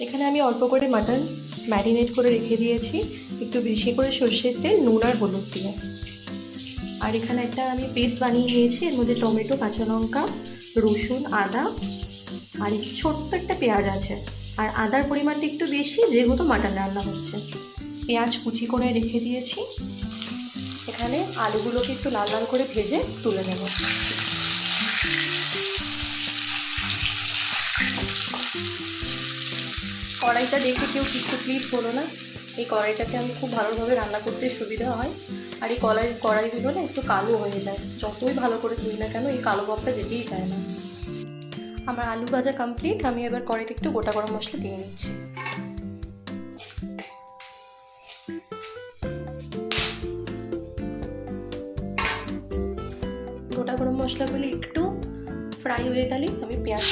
এখানে আমি অল্প করে মাটন ম্যারিনেট করে রেখে দিয়েছি। একটু বেশি করে সর্ষের তেল, নুন আর হলুদ দিয়ে। আর এখানে একটা আমি পেস্ট বানিয়ে নিয়েছি। এর মধ্যে টমেটো, কাঁচা লঙ্কা, রসুন, আদা আর ছোট্ট একটা পেঁয়াজ আছে। আর আদার পরিমাণটা একটু বেশি, যেহেতু মাটন রান্না হচ্ছে। পেঁয়াজ কুচি করে রেখে দিয়েছি। এখানে আলুগুলোকে একটু লাল লাল করে ভেজে তুলে নেব। কড়াইটা দেখে কেউ কিছু প্লিজ বলো না। এই কড়াইটাতে আমি খুব ভালোভাবে রান্না করতে সুবিধা হয়। আর এই কড়াই কড়াইগুলো না একটু কালো হয়ে যায়। যতই ভালো করে ধুই না কেন, এই কালো ভাবটা যেতেই চায় না। আমার আলু ভাজা কমপ্লিট আমি এবার কড়াইতে একটু গোটা গরম মশলা দিয়ে নিচ্ছি। গোটা গরম মশলাগুলি একটু ফ্রাই হয়ে গেলেই আমি পেঁয়াজ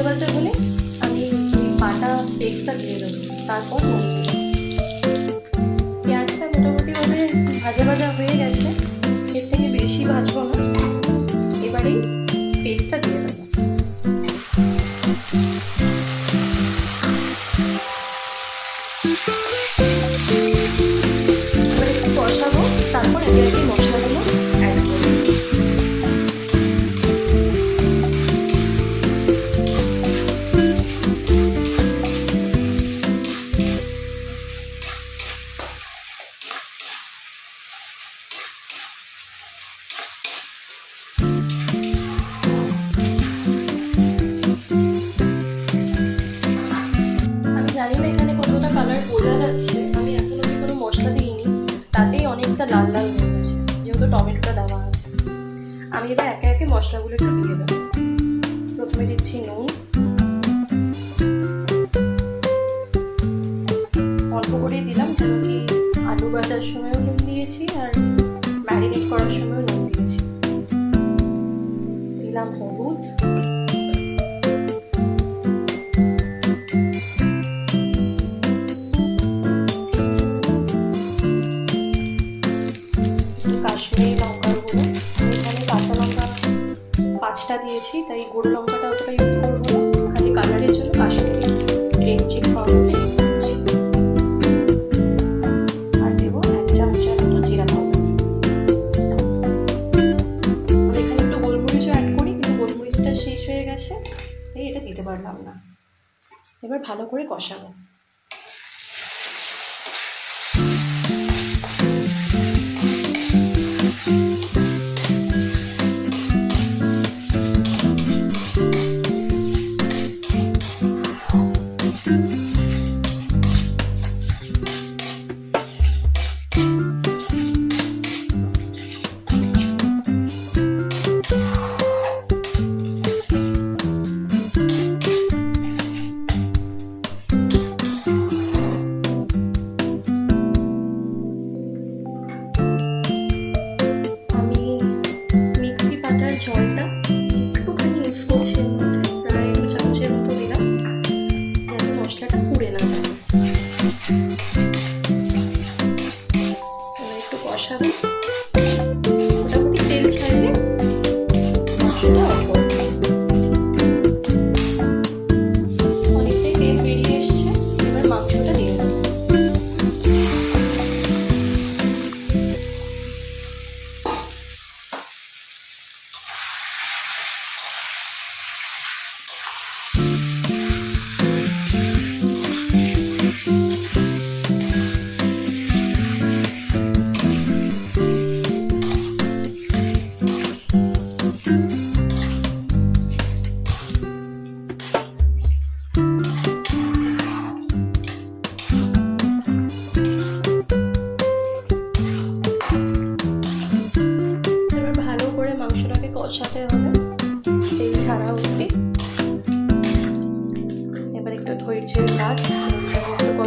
ভাজা ভাজা হলে আমি বাটা পেস্টটা দিয়ে দেবো। তারপর পেঁয়াজটা মোটামুটিভাবে ভাজা ভাজা হয়ে গেছে। এর থেকে বেশি ভাজবো না। এবারেই পেস্টটা দিয়ে দেবো। এবার কষাবো, তারপর একে মশলাগুলো একটু দিয়ে দেবো। প্রথমে দিচ্ছি নুন। অল্প করেই দিলাম, কেন কি আলু ভাজার সময়ও নুন দিয়েছি আর ম্যারিনেট করার সময়ও নুন দিয়েছি। দিলাম হলুদ দিয়েছি, তাই গুঁড়ো লঙ্কাটা অতটা ইউজ করব না। খালি কালারের জন্য কাশ্মীরি গ্রিন চিলি পাউডারটা ইউজ করছি। আর দেবো এক চামচের মতো জিরা পাউডার এখানে একটু গোলমরিচও অ্যাড করি, কিন্তু গোলমরিচটা শেষ হয়ে গেছে, তাই এটা দিতে পারলাম না। এবার ভালো করে কষাবো।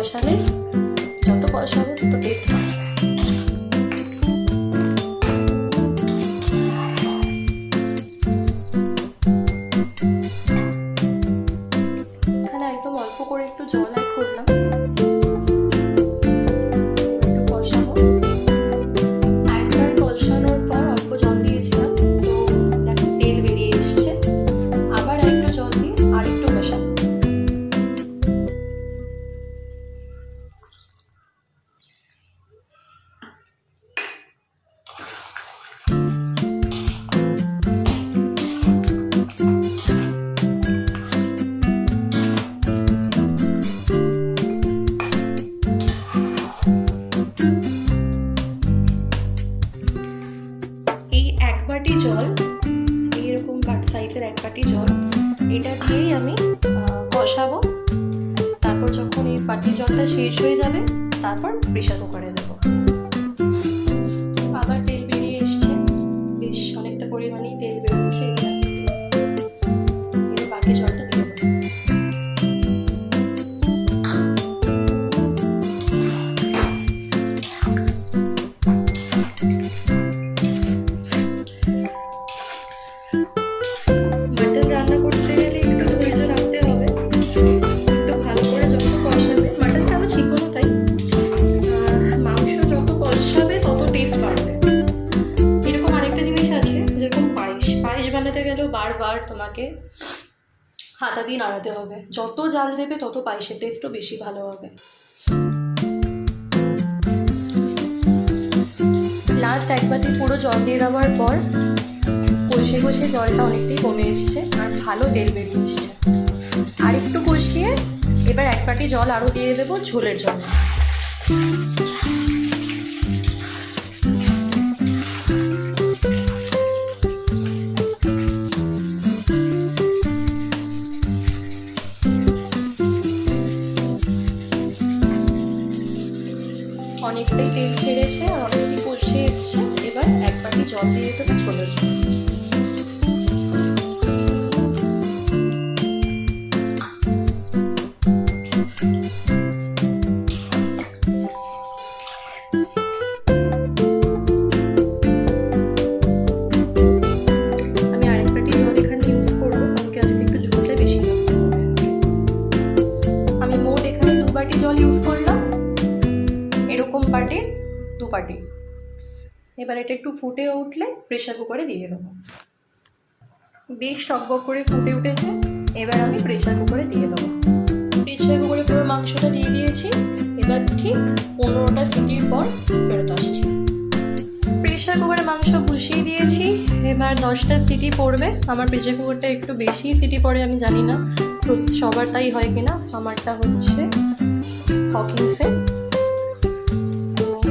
কষালে যত কষাবো তত টেস্ট বাটি জলটা শেষ হয়ে যাবে, তারপর প্রেশার কুকারে দেব। আবার তেল বেরিয়ে এসছে। বেশ অনেকটা পরিমাণেই তেল গেলেও বারবার তোমাকে হাতা দিয়ে নাড়াতে হবে। যত জাল দেবে তত পায়েসের টেস্টও বেশি ভালো হবে। লাস্ট এক বাটি পুরো জল দিয়ে দেওয়ার পর কষে কষে জলটা অনেকটাই কমে এসছে আর ভালো তেল বেরিয়ে এসছে। আর একটু কষিয়ে এবার এক বাটি জল আরও দিয়ে দেবো ঝোলের জন্য। অনেকটাই তেল ছেড়েছে আর অনেকটাই কষে এসছে এবার এক বাটি জল দিয়ে দেবো ছোট জন্য এবার এটা একটু ফুটে উঠলে প্রেশার কুকারে দিয়ে দেবো। বেশ টকবক করে ফুটে উঠেছে, এবার আমি প্রেশার কুকারে দিয়ে দেবো। প্রেশার কুকারে পুরো মাংসটা দিয়ে দিয়েছি, এবার ঠিক পনেরোটা সিটির পর ফেরত আসছি। প্রেশার কুকারে মাংস বসিয়ে দিয়েছি, এবার দশটা সিটি পড়বে। আমার প্রেশার কুকারটা একটু বেশি সিটি পড়ে, আমি জানি না সবার তাই হয় কিনা, আমারটা হচ্ছে হকিংসে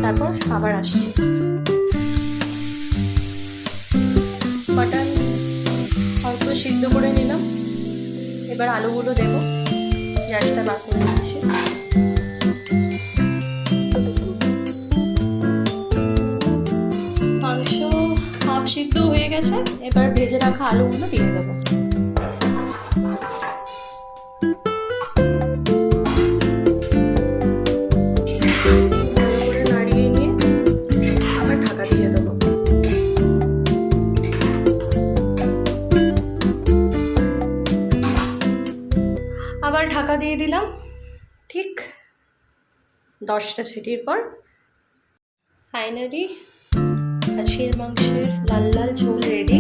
তারপর আবার আসছি। সিদ্ধ করে নিলাম। এবার আলুগুলো দেবো। গ্যাসটা বার করে দিচ্ছি মাংস হাফ সিদ্ধ হয়ে গেছে। এবার ভেজে রাখা আলুগুলো দিয়ে দেবো। আবার ঢাকা দিয়ে দিলাম। ঠিক দশটা সিটির পর ফাইনালি খাসির মাংসের লাল লাল ঝোল রেডি